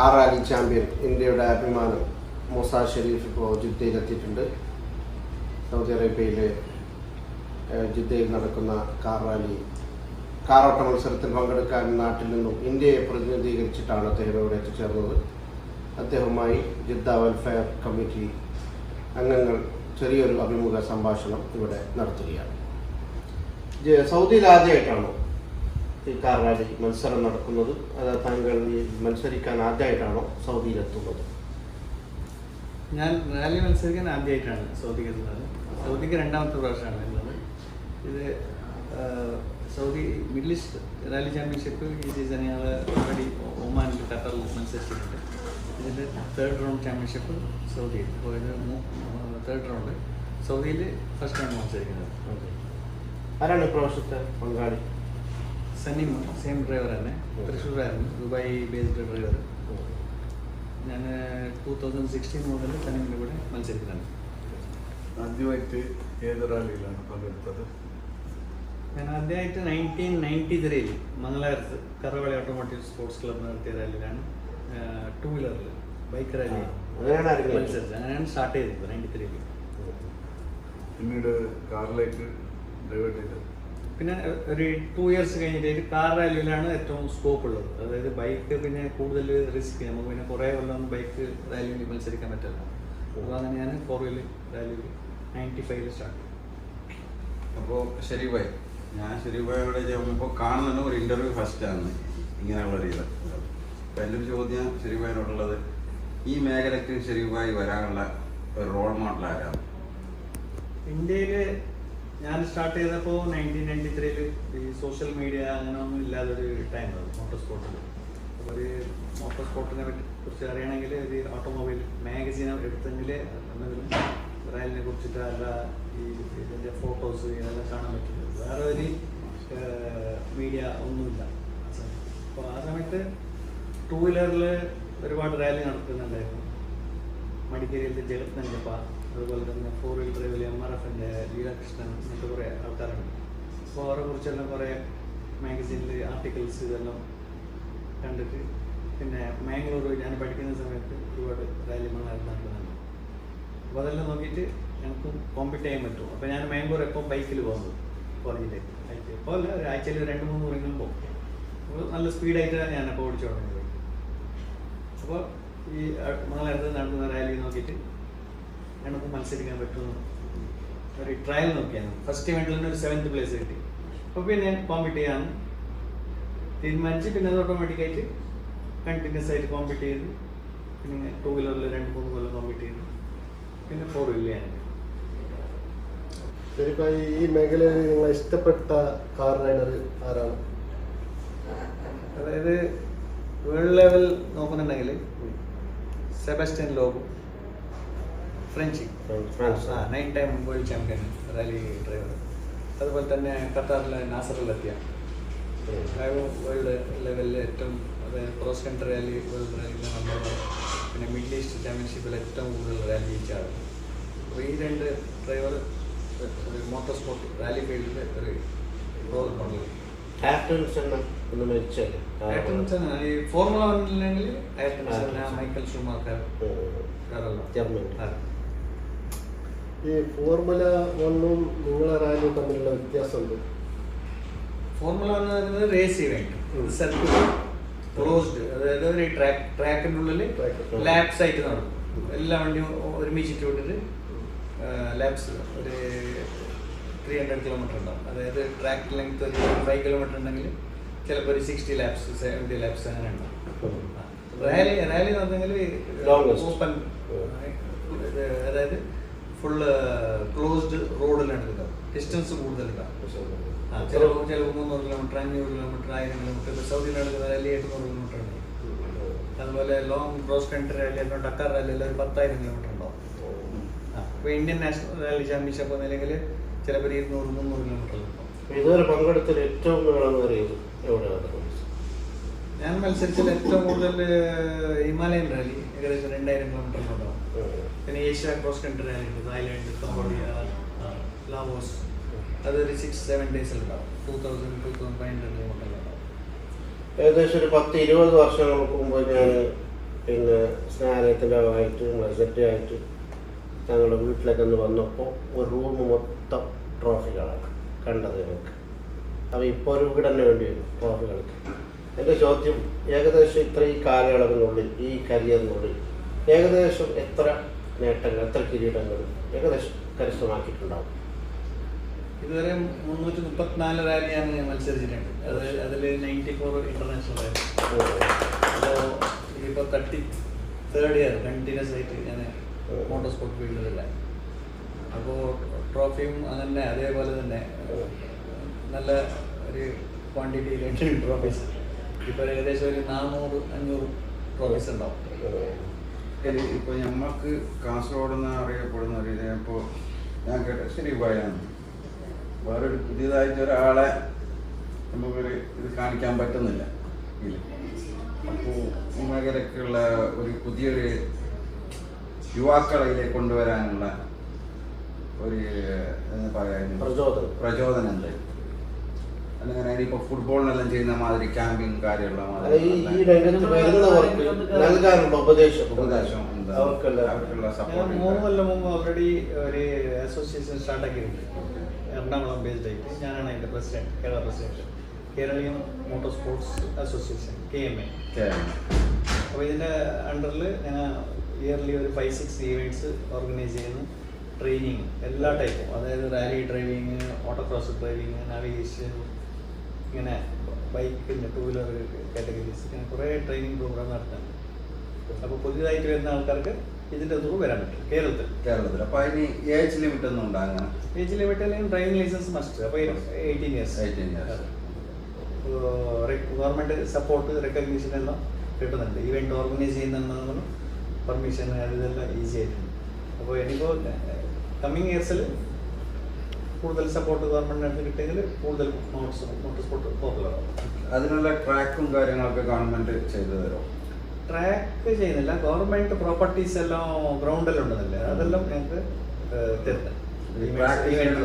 Car rally champion ഇന്ത്യയുടെ അഭിമാനം മൂസ ഷെരീഫ് ഇപ്പോൾ ജിദ്ദയിലെത്തിയിട്ടുണ്ട്. സൗദി അറേബ്യയിലെ ജിദ്ദയിൽ നടക്കുന്ന കാർ റാലി കാറോട്ട മത്സരത്തിൽ പങ്കെടുക്കാൻ നാട്ടിൽ നിന്നും ഇന്ത്യയെ പ്രതിനിധീകരിച്ചിട്ടാണ് അദ്ദേഹം ഇവിടെ എത്തിച്ചേർന്നത്. അദ്ദേഹവുമായി ജിദ്ദ വെൽഫെയർ കമ്മിറ്റി അംഗങ്ങൾ ചെറിയൊരു അഭിമുഖ സംഭാഷണം ഇവിടെ നടത്തുകയാണ്. സൗദിയിൽ ആദ്യമായിട്ടാണോ ഈ കാർ മത്സരം നടക്കുന്നത്. അത് താങ്കൾ മത്സരിക്കാൻ ആദ്യമായിട്ടാണോ സൗദിയിലെത്തുന്നത്? ഞാൻ റാലി മത്സരിക്കാൻ ആദ്യമായിട്ടാണ് സൗദിക്ക് എത്തുന്നത് സൗദിക്ക് രണ്ടാമത്തെ പ്രാവശ്യമാണ് എന്നത് ഇത് Saudi Middle East rally championship ഈ സീസൺ ഞങ്ങൾ ഓൾറെഡി ഒമാനിൽ ഖത്തറിൽ മത്സരിച്ചിട്ടുണ്ട്. ഇതിന്റെ തേർഡ് റൗണ്ട് ചാമ്പ്യൻഷിപ്പ് സൗദിയിൽ. അപ്പോൾ ഇത് തേർഡ് റൗണ്ട് സൗദിയിൽ ഫസ്റ്റ് ടൈം മത്സരിക്കുന്നത്. ആരാണ് ഇപ്രാവശ്യത്തെ പങ്കാളി? സണ്ണി സെയിം ഡ്രൈവർ തന്നെ. തൃശ്ശൂരായിരുന്നു. ദുബായ് ബേസ്ഡ് ഡ്രൈവർ ഞാൻ ടൂ തൗസൻഡ് സിക്സ്റ്റീൻ മുതൽ സണ്ണിന്റെ കൂടെ മത്സരിക്കുന്നുണ്ട് ആദ്യമായിട്ട് ഏത് റാലിയിലാണ് പങ്കെടുത്തത്? ഞാൻ ആദ്യമായിട്ട് നയന്റീൻ നയന്റി ത്രീയിൽ മംഗലാപുരത്ത് കറവളി ഓട്ടോമോട്ടീവ് സ്പോർട്സ് ക്ലബ് നടത്തിയ റാലിയിലാണ് ടൂ വീലറിൽ ബൈക്ക് റാലി മത്സരിച്ചത്. അങ്ങനെയാണ് സ്റ്റാർട്ട് ചെയ്തത് നയന്റി ത്രീയിൽ പിന്നീട് കാറിലേക്ക് ഡ്രൈവ് ചെയ്തത്? പിന്നെ ഒരു ടു ഇയേഴ്സ് കഴിഞ്ഞിട്ട് കാർ റാലിയിലാണ് ഏറ്റവും സ്കോപ്പ് ഉള്ളത്. അതായത് ബൈക്ക് പിന്നെ കൂടുതൽ റിസ്ക് നമുക്ക് പിന്നെ കുറേ കൊല്ലം ബൈക്ക് റാലിയിൽ മത്സരിക്കാൻ പറ്റില്ല. അപ്പോൾ അങ്ങനെ ഞാൻ ഫോർ വീലർ റാലിയിൽ നയന്റി ഫൈവിൽ സ്റ്റാർട്ട് അപ്പോൾ ഷെരീഫായി ഞാൻ ഷെരീഫായോടെ ചെയ്യുമ്പോൾ കാണുന്നുണ്ട്. ഒരു ഇന്റർവ്യൂ ആണ്. ഇങ്ങനെയുള്ള ഒരു ഇത് അപ്പോൾ എന്റെ ഒരു ചോദ്യം ഷെരീഫായിനോടുള്ളത് ഈ മേഖലയ്ക്ക് ഷെരീഫായി വരാനുള്ള ഒരു റോൾ മോഡൽ ആരാണ്? ഇന്ത്യയിൽ ഞാൻ സ്റ്റാർട്ട് ചെയ്തപ്പോൾ നയന്റീൻ നയന്റി ത്രീയിൽ ഈ സോഷ്യൽ മീഡിയ അങ്ങനെ ഒന്നും ഇല്ലാതൊരു ടൈമായിരുന്നു മോട്ടോർ സ്പോർട്ടിൽ അപ്പോൾ ഒരു മോട്ടോർ സ്പോർട്ടിനെ പറ്റി കുറിച്ച് അറിയണമെങ്കിൽ ഒരു ഓട്ടോമൊബൈൽ മാഗസീൻ എടുത്തെങ്കിൽ റയലിനെ കുറിച്ചിട്ട് അല്ല ഈ ഇതിന്റെ ഫോട്ടോസ് ഇതെല്ലാം കാണാൻ പറ്റുന്നത് വേറെ ഒരു മീഡിയ ഒന്നുമില്ല. അപ്പോൾ ആ സമയത്ത് ടൂ വീലറിൽ ഒരുപാട് റാലി നടക്കുന്നുണ്ടായിരുന്നു. മടിക്കേരിയിലത്തെ പാ അതുപോലെ തന്നെ ഫോർ വീലർ ഡ്രൈവിൽ എം ആർ എഫിന്റെ ലീലാകൃഷ്ണൻ എന്നൊക്കെ കുറേ ആൾക്കാരുണ്ട്. അപ്പോൾ അവരെ കുറിച്ചെല്ലാം കുറേ മാഗസീനിൽ ആർട്ടിക്കിൾസ് ഇതെല്ലാം കണ്ടിട്ട് പിന്നെ മാംഗ്ലൂർ ഞാൻ പഠിക്കുന്ന സമയത്ത് ഒരുപാട് റാലിമാണ് നടക്കുന്നുണ്ട് അപ്പോൾ അതെല്ലാം നോക്കിയിട്ട് ഞങ്ങൾക്ക് കോമ്പീറ്റ് ചെയ്യാൻ പറ്റും. അപ്പോൾ ഞാൻ മാംഗ്ലൂർ എപ്പോൾ ബൈക്കിൽ പോകുന്നത് കോളേജിലേക്ക് ബൈക്കിൽ ഇപ്പോൾ അല്ല ഒരാഴ്ചയിൽ രണ്ട് മൂന്ന് മണിക്കൂർ പോകും. അപ്പോൾ നല്ല സ്പീഡായിട്ടാണ് ഞാൻ അപ്പോൾ ഓടിച്ചു തുടങ്ങിയത്. അപ്പോൾ ഈ മംഗളത്ത് നടത്തുന്ന റാലി നോക്കിയിട്ട് ഞങ്ങൾക്ക് മത്സരിക്കാൻ പറ്റുമെന്ന് ഒരു ട്രയൽ നോക്കിയാണ്. ഫസ്റ്റ് ഇവന്റിൽ തന്നെ ഒരു സെവൻത് പ്ലേസ് കിട്ടി. അപ്പോൾ പിന്നെ കോമ്പീറ്റ് ചെയ്യാൻ തീരുമാനിച്ച് പിന്നെ അത് ഓട്ടോമാറ്റിക്കായിട്ട് കണ്ടിന്യൂസ് ആയിട്ട് കോമ്പീറ്റ് ചെയ്ത് പിന്നെ ടൂ വീലറിൽ രണ്ട് മൂന്ന് കൊല്ലം കോമ്പീറ്റ് ചെയ്ത് പിന്നെ ഫോർ വീലർ ഞാൻ ഈ മേഖലയിൽ നിങ്ങൾ ഇഷ്ടപ്പെട്ട കാർ റൈഡർ ആരാണ്? അതായത് വേൾഡ് ലെവൽ നോക്കുന്നുണ്ടെങ്കിൽ സെബാസ്റ്റ്യൻ ലോബോ. ഫ്രഞ്ച്. ഫ്രാൻസ് ആ. Nine time world champion rally driver അതുപോലെ തന്നെ ഖത്താറിലെ നാസറിലെത്തിയ. വേൾഡ് ലെവലിൽ ഏറ്റവും അതായത് ക്രോസ് കൺട്രി റാലി വേൾഡ് റാലിയിൽ നമ്പർ വൺ പിന്നെ മിഡിൽ ഈസ്റ്റ് ചാമ്പ്യൻഷിപ്പിൽ ഏറ്റവും കൂടുതൽ റാലി ജയിച്ച ആൾ അപ്പോൾ ഈ രണ്ട് ഡ്രൈവർ മോട്ടോർ സ്പോർട്ട് റാലി ഫീൽഡിൽ ഒരു റോൾ മരിച്ചല്ലേ? ആയിരത്തി ഈ ഫോർമുല വണ്ണിലാണെങ്കിൽ ആയിരത്തി മൈക്കൽ ഷൂമാക്കർ ജർമ്മൻ. ഈ ഫോർമുല വണ്ണും നിങ്ങളെ റാലിയും തമ്മിലുള്ള വ്യത്യാസമുണ്ട്. ഫോർമുല എന്ന് പറയുന്നത് റേസ് ഇവന്റ് സർക്കിൾ ക്ലോസ്ഡ് അതായത് ഒരു ട്രാക്ക് ട്രാക്കിന്റെ ഉള്ളിൽ. ലാപ്സ് ആയിട്ട് നടക്കും. എല്ലാ വണ്ടിയും ഒരുമിച്ചിട്ട് വിട്ടിട്ട് ലാപ്സ് ഒരു ത്രീ ഹൺഡ്രഡ് കിലോമീറ്റർ ഉണ്ടാവും. അതായത് ട്രാക്ക് ലെങ്ത് ഒരു ഫൈവ് കിലോമീറ്റർ ഉണ്ടെങ്കിൽ ചിലപ്പോൾ ഒരു സിക്സ്റ്റി ലാപ്സ് സെവന്റി ലാപ്സ് അങ്ങനെ ഉണ്ടാവും. റാലി റാലി എന്ന് പറഞ്ഞെങ്കിൽ ഓപ്പൺ അതായത് ഫുള്ള് ക്ലോസ്ഡ് റോഡിലാണ് എടുക്കുക. ഡിസ്റ്റൻസ് കൂടുതലുണ്ടാവും ചില ചില ചിലപ്പോൾ മുന്നൂറ് കിലോമീറ്റർ അഞ്ഞൂറ് കിലോമീറ്റർ ആയിരം കിലോമീറ്റർ ഇപ്പോൾ സൗദിയിൽ നടക്കുന്ന റാലി എട്ടുന്നൂറ് കിലോമീറ്റർ ഉണ്ട്. അതുപോലെ ലോങ് ക്രോസ് കൺട്രി റാലി അല്ലെങ്കിൽ ഡക്കാർ റാലി എല്ലാം ഒരു പത്തായിരം കിലോമീറ്റർ ഉണ്ടാവും. അപ്പോൾ ഇപ്പോൾ ഇന്ത്യൻ നാഷണൽ റാലി ചാമ്പ്യൻഷിപ്പ് ഒന്നില്ലെങ്കിൽ ചിലപ്പോൾ ഇരുന്നൂറ് മുന്നൂറ് കിലോമീറ്റർ ഉണ്ടാവും. ഇതുവരെ പങ്കെടുത്തിൽ ഏറ്റവും എവിടെയാണ് ഞാൻ മത്സരിച്ചതിൽ ഏറ്റവും കൂടുതൽ ഹിമാലയൻ റാലി ഏകദേശം രണ്ടായിരം കിലോമീറ്റർ ഉണ്ടാവും. പിന്നെ ഏഷ്യ ക്രോസ് കൺട്രി റാലി ഉണ്ട് തായ്ലാൻഡ് കംബോഡിയ ലാവോസ് അതൊരു സിക്സ് സെവൻ ഡേയ്സ് ഉണ്ടാവും two thousand two thousand five hundred kilometre ഉണ്ടാവും ഏകദേശം ഒരു പത്ത് ഇരുപത് വർഷങ്ങൾക്ക് മുമ്പ് ഞാൻ പിന്നെ സ്നാനത്തിന്റെ ആയിട്ട് സെറ്റ് ആയിട്ട് ഞങ്ങളുടെ വീട്ടിലേക്ക് ഒന്ന് വന്നപ്പോൾ ഒരു റൂം മൊത്തം ട്രോഫികളാണ് കണ്ടത് ഞങ്ങൾക്ക്. അപ്പോൾ ഇപ്പോൾ ഒരു വീട് തന്നെ വേണ്ടി വരും ട്രോഫികൾക്ക് എന്റെ ചോദ്യം ഏകദേശം ഇത്ര ഈ കാലയളവിനുള്ളിൽ ഈ കരിയറിനുള്ളിൽ ഏകദേശം എത്ര നേട്ടങ്ങൾ എത്ര കിരീടങ്ങൾ ഏകദേശം കരസ്ഥമാക്കിയിട്ടുണ്ടാവും? ഇതുവരെ മുന്നൂറ്റി മുപ്പത്തിനാല് റാലിയാണ് ഞാൻ മത്സരിച്ചിട്ടുണ്ട്. അത് അതിൽ നയന്റി ഫോർ ഇന്റർനാഷണൽ റാലി. അപ്പോൾ ഇതിപ്പോൾ തേർട്ടി തേർഡ് ഇയർ കണ്ടിന്യൂസ് ആയിട്ട് ഞാൻ മോട്ടോർ സ്പോർട്ട് ഫീൽഡിലുള്ള അപ്പോൾ ട്രോഫിയും അങ്ങനെ അതേപോലെ തന്നെ നല്ല ഒരു ക്വാണ്ടിറ്റിയിലുണ്ട് ട്രോഫീസ് ഇപ്പോൾ ഏകദേശം ഒരു നാനൂറ് അഞ്ഞൂറ് ട്രോഫീസ് ഉണ്ടാവും. ഇപ്പൊ ഞമ്മക്ക് കാസർഗോഡ് എന്ന് അറിയപ്പെടുന്ന ഒരു ഇത് ഇപ്പോ ഞാൻ കേട്ട ശരി പോയാണ് വേറൊരു പുതിയതായിട്ട് ഒരാളെ നമുക്കൊരു ഇത് കാണിക്കാൻ പറ്റുന്നില്ല. അപ്പോ അപ്പോൾ ഈ മേഖലക്കുള്ള ഒരു പുതിയൊരു യുവാക്കളെ കൊണ്ടുവരാനുള്ള ഒരു എന്താ പറയാ പ്രചോദനം പ്രചോദനം. ഉണ്ട് അങ്ങനെ ഇപ്പൊ ഫുട്ബോളിനെല്ലാം ചെയ്യുന്ന മാതിരി ക്യാമ്പിങ് കാര്യമുള്ള അല്ല, ഈ രംഗത്ത് വരുന്നവർക്ക് നൽകാനുള്ള ഉപദേശം ഉപദേശം അവർക്കുള്ള ഞാൻ സപ്പോർട്ട് മൂന്ന് കൊല്ലം മുമ്പ് ഓൾറെഡി ഒരു അസോസിയേഷൻ സ്റ്റാർട്ട് ആക്കിയിട്ടുണ്ട്. എറണാകുളം ബേസ്ഡ് ആയിട്ട്. ഞാനാണ് അതിന്റെ president Kerala president Keraleeyam motor sports association K M A അപ്പോൾ ഇതിന്റെ അണ്ടറിൽ ഞങ്ങൾ ഇയർലി ഒരു ഫൈവ് സിക്സ് ഇവന്റ്സ് ഓർഗനൈസ് ചെയ്യുന്നു. ട്രെയിനിങ് എല്ലാ ടൈപ്പും അതായത് rally driving autocross driving navigation ഇങ്ങനെ ബൈക്കിന്റെ ടൂ വീലർ കാറ്റഗറീസ് ഇങ്ങനെ കുറേ ട്രെയിനിങ് പ്രോഗ്രാം നടത്തുന്നുണ്ട് അപ്പോൾ പുതിയതായിട്ട് വരുന്ന ആൾക്കാർക്ക് ഇതിന്റെ ത്രൂ വരാൻ പറ്റും. കേരളത്തിൽ. കേരളത്തിൽ. അപ്പൊ അതിന് ഏജ് ലിമിറ്റ് ഒന്നും ഉണ്ട് അങ്ങനെ? ഏജ് ലിമിറ്റ് അല്ലെങ്കിൽ ഡ്രൈവിംഗ് ലൈസൻസ് മസ്റ്റ് അപ്പോൾ eighteen years 18 years government support recognition എല്ലാം കിട്ടുന്നുണ്ട്. ഇവന്റ് ഓർഗനൈസ് ചെയ്യുന്നുണ്ടെന്നും പെർമിഷൻ ഇതെല്ലാം ഈസി ആയിട്ടുണ്ട്. അപ്പോൾ ഇനിയിപ്പോൾ കമ്മിങ് ഇയേഴ്സിൽ കൂടുതൽ സപ്പോർട്ട് ഗവൺമെന്റിന് കിട്ടിയെങ്കിൽ കൂടുതൽ നോട്ടീസ് സ്പോർട്ട് പോപ്പുലർ ആവും. അതിനുള്ള ട്രാക്കും കാര്യങ്ങളൊക്കെ ഗവൺമെന്റ് ചെയ്തു തരും? ട്രാക്ക് ചെയ്യുന്നില്ല. ഗവൺമെന്റ് പ്രോപ്പർട്ടീസ് എല്ലാം ഗ്രൗണ്ടിൽ ഉണ്ടെന്നല്ലേ. അതെല്ലാം ഞങ്ങൾക്ക് തരുന്നത് ട്രാക്ക് ചെയ്യണമെങ്കിൽ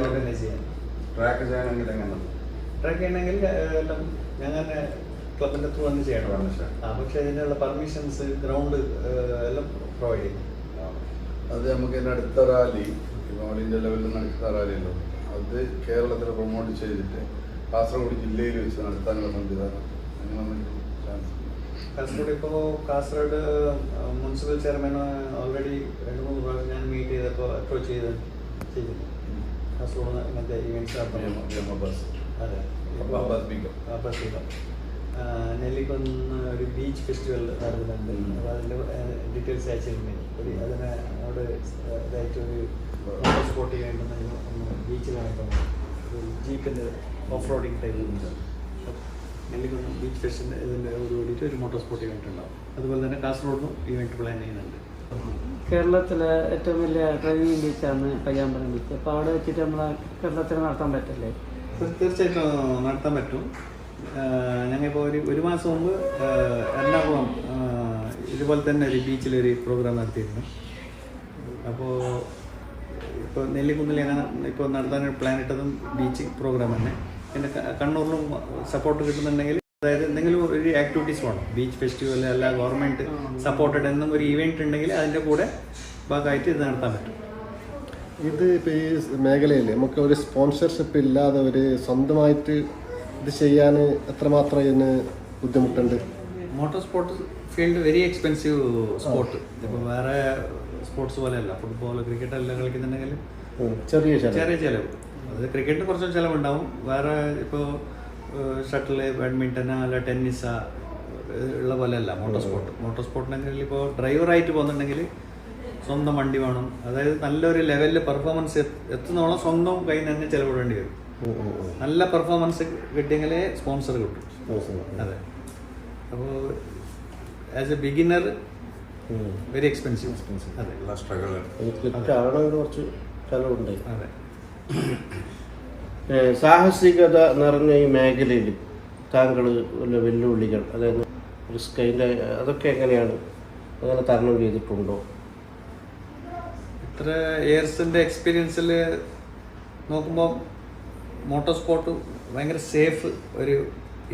എങ്ങനെ? ട്രാക്ക് ചെയ്യണമെങ്കിൽ എല്ലാം ഞങ്ങൾ ക്ലബിന്റെ ത്രൂ വന്ന് ചെയ്യണം. ആ പക്ഷെ ഇതിനുള്ള പെർമിഷൻസ് ഗ്രൗണ്ട് എല്ലാം പ്രൊവൈഡ് ചെയ്യും. അത് നമുക്ക് അടുത്ത റാലി ഇപ്പോൾ ഓൾ ഇന്ത്യ ലെവലിൽ നടക്കുന്ന റാലിയല്ലോ അത് കേരളത്തിൽ പ്രൊമോട്ട് ചെയ്തിട്ട് കാസർഗോഡ് ജില്ലയിൽ വെച്ച് നടത്താനുള്ള സംവിധാനം അങ്ങനെ ചാൻസ് കാസർഗോഡ് ഇപ്പോൾ കാസർഗോഡ് മുനിസിപ്പൽ ചെയർമാൻ ഓൾറെഡി രണ്ട് മൂന്ന് പ്രാവശ്യം ഞാൻ മീറ്റ് ചെയ്തപ്പോൾ അപ്രോച്ച് ചെയ്ത് ചെയ്തിരുന്നു കാസർഗോഡ് ഇങ്ങനത്തെ. അബ്ബാസ് ബീഗം. നെല്ലിക്കൊന്ന് ഒരു ബീച്ച് ഫെസ്റ്റിവൽ നടത്തുന്നുണ്ട് ഉം. അപ്പോൾ അതിന്റെ ഡീറ്റെയിൽസ് അയച്ചിരുന്നു. ഒരു അതിന് അവിടെ ഇതായിട്ട് ഒരു മോട്ടോർ സ്പോർട്ട് വേണ്ടുന്നതിന് ഒന്ന് ഒരു ജീപ്പിന്റെ off roading type Nellikkunnu beach ഫെസ്റ്റിന്റെ ഇതിന്റെ ഒരു കൂടിയിട്ട് ഒരു മോട്ടോർ സ്പോർട്ട് ഇവന്റ് ഉണ്ടാവും അതുപോലെ തന്നെ കാസർഗോഡും ഇവന്റ് പ്ലാൻ ചെയ്യുന്നുണ്ട്. കേരളത്തിലെ ഏറ്റവും വലിയ ഡ്രൈവിംഗ് ബീച്ചാണ് പയ്യാമ്പലം ബീച്ച് അപ്പോൾ അവിടെ വെച്ചിട്ട് നമ്മളെ കേരളത്തിൽ നടത്താൻ പറ്റില്ലേ? തീർച്ചയായിട്ടും നടത്താൻ പറ്റും. ഞങ്ങളിപ്പോൾ ഒരു ഒരു മാസം മുമ്പ് എറണാകുളം ഇതുപോലെ തന്നെ ഒരു ബീച്ചിലൊരു പ്രോഗ്രാം നടത്തിയിരുന്നു. അപ്പോൾ ഇപ്പോൾ നെല്ലിക്കുന്നിൽ ഞാൻ ഇപ്പോൾ നടത്താനൊരു പ്ലാൻ ഇട്ടതും ബീച്ച് പ്രോഗ്രാം തന്നെ. പിന്നെ കണ്ണൂരിലും സപ്പോർട്ട് കിട്ടുന്നുണ്ടെങ്കിൽ അതായത് എന്തെങ്കിലും ഒരു ആക്ടിവിറ്റീസ് വേണം. ബീച്ച് ഫെസ്റ്റിവൽ അല്ല ഗവൺമെന്റ് സപ്പോർട്ടഡ് എന്നും ഒരു ഇവന്റ് ഉണ്ടെങ്കിൽ അതിന്റെ കൂടെ ഭാഗമായിട്ട് ഇത് നടത്താൻ പറ്റും. ഇത് ഇപ്പോൾ ഈ മേഖലയിൽ നമുക്ക് ഒരു സ്പോൺസർഷിപ്പ് ഇല്ലാതെ ഒരു സ്വന്തമായിട്ട് ഇത് ചെയ്യാൻ എത്രമാത്രം ഇതിന് ബുദ്ധിമുട്ടുണ്ട്? Motor sport field very expensive sport ഇപ്പോൾ വേറെ സ്പോർട്സ് പോലെയല്ല. ഫുട്ബോൾ ക്രിക്കറ്റ് എല്ലാം കളിക്കുന്നുണ്ടെങ്കിൽ ചെറിയ ചെറിയ ചിലവ്. അത് ക്രിക്കറ്റിന് കുറച്ച് ചിലവുണ്ടാവും. വേറെ ഇപ്പോൾ ഷട്ടിൽ ബാഡ്മിന്റൺ അല്ല ടെന്നീസ് ഉള്ള പോലെയല്ല. മോട്ടോർ സ്പോർട്ട് മോട്ടോർ സ്പോർട്ടിനെങ്കിൽ ഇപ്പോൾ ഡ്രൈവറായിട്ട് പോകുന്നുണ്ടെങ്കിൽ സ്വന്തം വണ്ടി വേണം. അതായത് നല്ലൊരു ലെവലിൽ പെർഫോമൻസ് എത്തുന്നോളം സ്വന്തം കയ്യിൽ നിന്ന് തന്നെ ചിലവിടേണ്ടി വരും. നല്ല പെർഫോമൻസ് കിട്ടിയെങ്കിലേ സ്പോൺസർ കിട്ടും. അതെ. അപ്പോൾ as a beginner. Very expensive അതെ. സ്ട്രഗിൾ ആവണമെങ്കിൽ കുറച്ച് അതെ. സാഹസികത നിറഞ്ഞ ഈ മേഖലയിൽ താങ്കൾ വല്ല വെല്ലുവിളികൾ അതായത് റിസ്ക് അതിന്റെ അതൊക്കെ എങ്ങനെയാണ്? അങ്ങനെ തരണം ചെയ്തിട്ടുണ്ടോ? ഇത്ര ഇയേഴ്സിന്റെ എക്സ്പീരിയൻസിൽ നോക്കുമ്പോൾ മോട്ടോർ സ്പോർട്ട് ഭയങ്കര സേഫ് ഒരു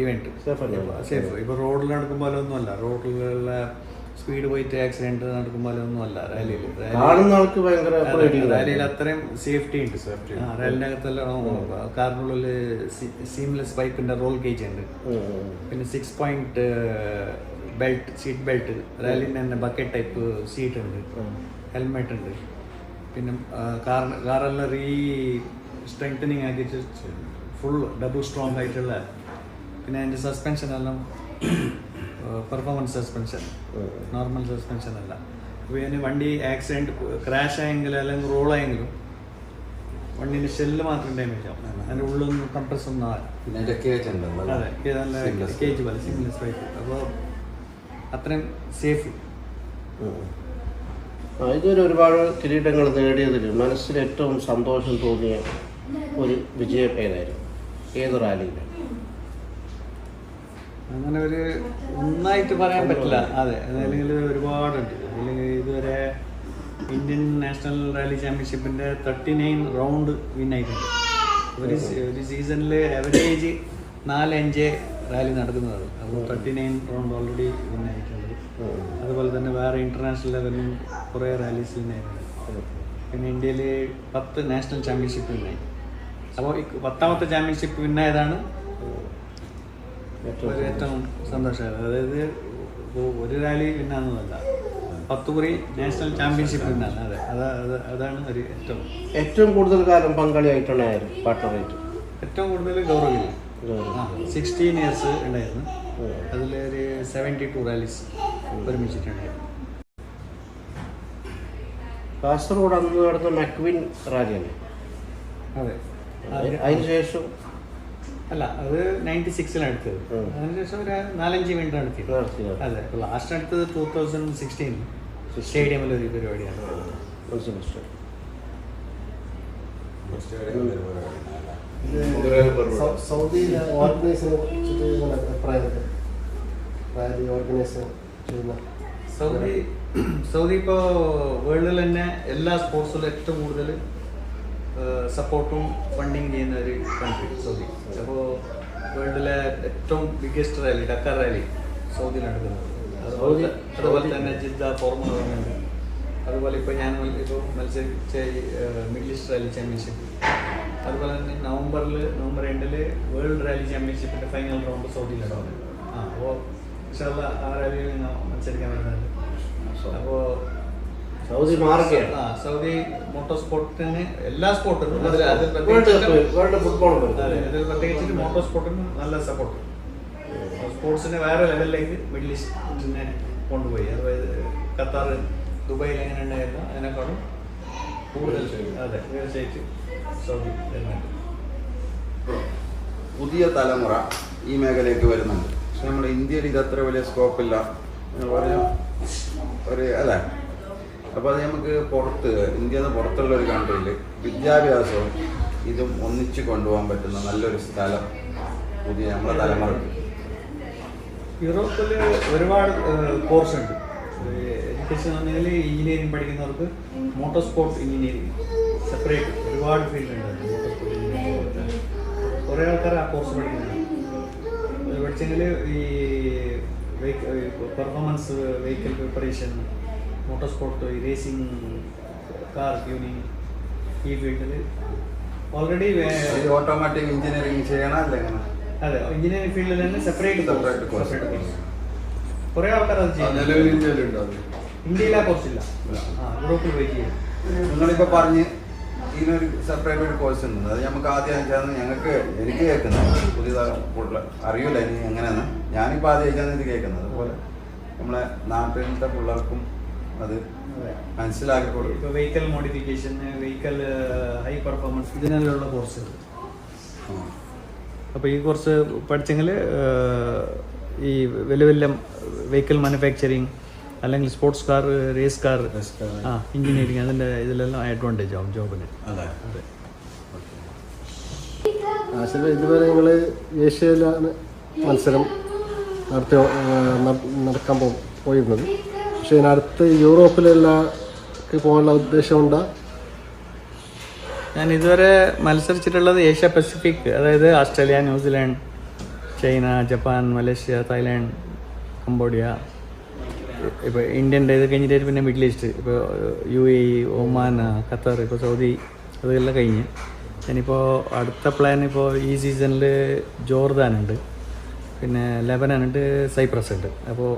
ഇവന്റ് അല്ലേ? സേഫ് ഇപ്പോൾ റോഡിൽ നടക്കുമ്പോൾ ഒന്നുമല്ല. റോഡിലുള്ള സ്പീഡ് പോയിട്ട് ആക്സിഡന്റ് നടക്കുമ്പോൾ ഒന്നും അല്ല റാലിയിൽ റാലിയിൽ അത്രയും സേഫ്റ്റി ഉണ്ട് ആ റാലിന്റെ അകത്തെല്ലാം കാറിനുള്ളിൽ സീംലെസ് പൈപ്പിന്റെ റോൾ കേജ് ഉണ്ട്. പിന്നെ six point belt seat belt റാലിന്റെ തന്നെ ബക്കറ്റ് ടൈപ്പ് സീറ്റ് ഉണ്ട്. ഹെൽമെറ്റ് ഉണ്ട്. പിന്നെ കാർ കാറെല്ലാം റീ സ്ട്രെങ്തനിങ് ആക്കിയിട്ട് ഫുൾ ഡബിൾ സ്ട്രോങ് ആയിട്ടുള്ള പിന്നെ അതിന്റെ സസ്പെൻഷൻ എല്ലാം പെർഫോമൻസ് സസ്പെൻഷൻ നോർമൽ സസ്പെൻഷൻ അല്ല. അപ്പോൾ ഇതിന് വണ്ടി ആക്സിഡന്റ് ക്രാഷ് ആയെങ്കിലും അല്ലെങ്കിൽ റോൾ ആയെങ്കിലും വണ്ടിന്റെ ഷെല്ല് മാത്രം ഡാമേജ് ആവും. അതിന്റെ ഉള്ളൊന്നും കംപ്രസ് ഒന്നും അതെ നല്ല കേജ് പോലെ സിംഗ്ലസ് പൈപ്പ് അപ്പോൾ അത്രയും സേഫ്. ഇതുവരെ ഒരുപാട് കിരീടങ്ങൾ നേടിയതിൽ മനസ്സിൽ ഏറ്റവും സന്തോഷം തോന്നിയ ഒരു വിജയം ഏതായിരുന്നു? ഏത് റാലിയിലും? അങ്ങനെ ഒരു ഒന്നായിട്ട് പറയാൻ പറ്റില്ല. അതെ അല്ലെങ്കിൽ ഒരുപാടുണ്ട്. അല്ലെങ്കിൽ ഇതുവരെ ഇന്ത്യൻ നാഷണൽ റാലി ചാമ്പ്യൻഷിപ്പിന്റെ തേർട്ടി നയൻ റൗണ്ട് വിൻ ആയിട്ടുണ്ട്. ഒരു ഒരു സീസണിൽ എവറേജ് നാല് അഞ്ച് റാലി നടക്കുന്നതാണ് അപ്പോൾ thirty nine round already win ആയിട്ടുണ്ട്. അതുപോലെ തന്നെ വേറെ ഇന്റർനാഷണൽ ലെവലിലും കുറേ റാലീസ് വിൻ ആയിട്ടുണ്ട്. പിന്നെ ഇന്ത്യയിൽ പത്ത് നാഷണൽ ചാമ്പ്യൻഷിപ്പ് വിന്നായി അപ്പോൾ ഈ പത്താമത്തെ ചാമ്പ്യൻഷിപ്പ് വിൻ ഒരു ഏറ്റവും സന്തോഷമായത് അതായത് ഒരു റാലി വിന്നാന്നതല്ല പത്ത് കുറി നാഷണൽ ചാമ്പ്യൻഷിപ്പ് വിന്നാണ് അതെ. അതാ അത് അതാണ് ഒരു ഏറ്റവും ഏറ്റവും കൂടുതൽ കാലം പങ്കാളിയായിട്ടുള്ള പാർട്ട്ണറായിട്ട് ഏറ്റവും കൂടുതൽ ഗൗരവില്ല സിക്സ്റ്റീൻ ഇയേഴ്സ് ഉണ്ടായിരുന്നു. ഒരു സെവന്റി ടു റാലീസ് ഒരുമിച്ചിട്ടുണ്ടായിരുന്നു കാസർഗോഡ് അന്ന് നടന്ന മക്വിൻ റാലിയല്ലേ? അതെ. അതിന് അതിനുശേഷം അല്ല അത് നയന്റി സിക്സിലാണ് എടുത്തത്. അതിനുശേഷം ഒരു നാലഞ്ച് മിനിറ്റ് നടത്തിയത്. അതെ ലാസ്റ്റ് എടുത്തത് ടൂ തൗസൻഡ് സിക്സ്റ്റീൻ സ്റ്റേഡിയമിൽ ഒരു പരിപാടിയാണ്. സൗദിയിലെ ഓർഗനൈസിനെ കുറിച്ചിട്ട് അഭിപ്രായം ഓർഗനൈസ് ചെയ്യുന്ന സൗദി സൗദി ഇപ്പോൾ വേൾഡിൽ തന്നെ എല്ലാ സ്പോർട്സിലും ഏറ്റവും കൂടുതൽ സപ്പോർട്ടും ഫണ്ടിങ് ചെയ്യുന്ന ഒരു കൺട്രി സൗദി. അപ്പോൾ വേൾഡിലെ ഏറ്റവും biggest rally Dakar rally Saudi നടക്കുന്നത്. അതുപോലെ അതുപോലെ തന്നെ ജിദ്ദ ഫോർമുല ഉണ്ട് അതുപോലെ ഇപ്പോൾ ഞാൻ ഇപ്പോൾ മത്സരിച്ച മിഡിൽ ഈസ്റ്റ് റാലി ചാമ്പ്യൻഷിപ്പ് അതുപോലെ തന്നെ നവംബറിൽ നവംബർ രണ്ടിൽ വേൾഡ് റാലി ചാമ്പ്യൻഷിപ്പിന്റെ ഫൈനൽ റൗണ്ട് സൗദിയിലാണ് ആ അപ്പോൾ ഇൻഷാല്ല ആ റാലിയിൽ മത്സരിക്കാൻ വരുന്നുണ്ട് അപ്പോൾ സൗദി മാറുകയാണ് സൗദി മോട്ടോർ സ്പോർട്ടിന് എല്ലാ സ്പോർട്ടിനും വേൾഡ് പ്രത്യേകിച്ച് ഫുട്ബോൾ ഇതിൽ പ്രത്യേകിച്ചിട്ട് മോട്ടോർ സ്പോർട്ടിന് നല്ല സപ്പോർട്ട് സ്പോർട്സിനെ വേറെ ലെവലിലേക്ക് മിഡിൽ ഈസ്റ്റിനെ കൊണ്ടുപോയി. അതായത് ഖത്താർ ദുബായിൽ എങ്ങനെ ഉണ്ടായിരുന്നു അതിനേക്കാളും കൂടുതൽ അതെ തീർച്ചയായിട്ടും സൗദി പുതിയ തലമുറ ഈ മേഖലയ്ക്ക് വരുന്നുണ്ട്. പക്ഷെ നമ്മുടെ ഇന്ത്യയിൽ ഇത് അത്ര വലിയ സ്കോപ്പില്ല ഒരു അല്ലേ അപ്പോൾ അത് നമുക്ക് പുറത്ത് ഇന്ത്യയിൽ നിന്ന് പുറത്തുള്ള ഒരു കൺട്രിയിൽ വിദ്യാഭ്യാസവും ഇതും ഒന്നിച്ച് കൊണ്ടുപോകാൻ പറ്റുന്ന നല്ലൊരു സ്ഥലം പുതിയ നമ്മുടെ തലമുറ യൂറോപ്പിൽ ഒരുപാട് കോഴ്സ് ഉണ്ട്. എഡ്യൂക്കേഷൻ ആണെങ്കിൽ എഞ്ചിനീയറിംഗ് പഠിക്കുന്നവർക്ക് മോട്ടോർ സ്പോർട്സ് എഞ്ചിനീയറിംഗ് സെപ്പറേറ്റ് ഒരുപാട് ഫീൽഡ് ഉണ്ട്. മോട്ടോർ സ്പോർട്ട് എഞ്ചിനീയറിംഗ് കുറേ ആൾക്കാർ ആ കോഴ്സ് പഠിക്കുന്നുണ്ട്. പഠിച്ചെങ്കിൽ ഈ performance vehicle preparation motor sport racing car tuning ഈ ഫീൽഡിൽ ഓൾറെഡി ഓട്ടോമാറ്റിക് എഞ്ചിനീയറിംഗ് ചെയ്യണം അല്ല അതെ എഞ്ചിനീയറിംഗ് ഫീൽഡിൽ തന്നെ സെപ്പറേറ്റ്. സെപ്പറേറ്റ് കോഴ്സ് കുറേ ആൾക്കാർ അത് ആ, ചെയ്യുന്നു നിലവിൽ ഇന്ത്യയിലുണ്ട് അത്? ഇന്ത്യയിൽ ആ കോഴ്സ് ഇല്ല. ആ യൂറോപ്പിൽ പോയി ചെയ്യും. നിങ്ങളിപ്പോൾ പറഞ്ഞ് ഇതിനൊരു സെപ്പറേറ്റ് ഒരു കോഴ്സ് ഉണ്ട്. അത് നമുക്ക് ആദ്യം അയച്ചാന്ന് ഞങ്ങൾക്ക് എനിക്ക് കേൾക്കുന്നത്. പുതിയതായി അറിയില്ല ഇനി എങ്ങനെയാണ് ഞാനിപ്പോൾ ആദ്യം അയച്ചാന്ന് ഇത് കേൾക്കുന്നത്. അതുപോലെ നമ്മളെ നാട്ടിലത്തെ പിള്ളേർക്കും അത് മനസ്സിലാക്കി കൊടുക്കും ഇപ്പോൾ vehicle modification vehicle high performance ഇതിനെല്ലാം കോഴ്സ് അപ്പോൾ ഈ കോഴ്സ് പഠിച്ചെങ്കിൽ ഈ വലിയ വലിയ വെഹിക്കിൾ മാനുഫാക്ചറിങ് അല്ലെങ്കിൽ സ്പോർട്സ് കാർ റേസ് കാർ ആ എഞ്ചിനീയറിങ് അതിന്റെ ഇതിലെല്ലാം അഡ്വാന്റേജ് ആവും ജോബിന് അതെ. ഇതുവരെ നിങ്ങൾ ഏഷ്യയിലാണ് മത്സരം നടത്തി നടക്കാൻ പോയിരുന്നത്? പക്ഷേ അടുത്ത് യൂറോപ്പിലെല്ലാം പോകാനുള്ള ഉദ്ദേശമുണ്ട്. ഞാൻ ഇതുവരെ മത്സരിച്ചിട്ടുള്ളത് ഏഷ്യ പസഫിക് അതായത് Australia New Zealand China Japan Malaysia Thailand Cambodia ഇപ്പോൾ ഇന്ത്യന്റെ ഇത് കഴിഞ്ഞിട്ട് പിന്നെ മിഡിൽ ഈസ്റ്റ് ഇപ്പോൾ യു എ ഒമാൻ ഖത്തർ ഇപ്പോൾ സൗദി അതെല്ലാം കഴിഞ്ഞ്. ഞാനിപ്പോൾ അടുത്ത പ്ലാൻ ഇപ്പോൾ ഈ സീസണിൽ ജോർദാൻ ഉണ്ട്. പിന്നെ ലെബനൻ ഉണ്ട് സൈപ്രസ് ഉണ്ട്. അപ്പോൾ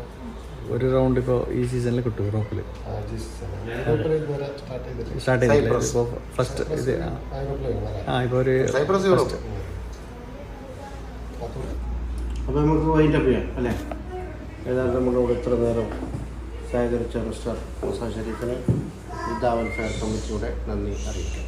ഒരു റൗണ്ട് ഇപ്പോൾ ഈ സീസണിൽ കിട്ടും യൂറോപ്പിൽ സ്റ്റാർട്ട് ചെയ്തില്ല ഇപ്പോൾ ഫസ്റ്റ് ഇത് ആ. ഇപ്പോൾ ഒരു അപ്പോൾ നമുക്ക് വൈൻഡ് അപ്പ് ചെയ്യാം അല്ലേ? ഏതാണ്ട് നമ്മളോട് ഇത്ര നേരം സഹകരിച്ച മിസ്റ്റർ മൂസ ഷെരീഫിന് ജിദ്ദ വെൽഫെയർ കമ്മിറ്റിയുടെ നന്ദി അറിയിക്കാം.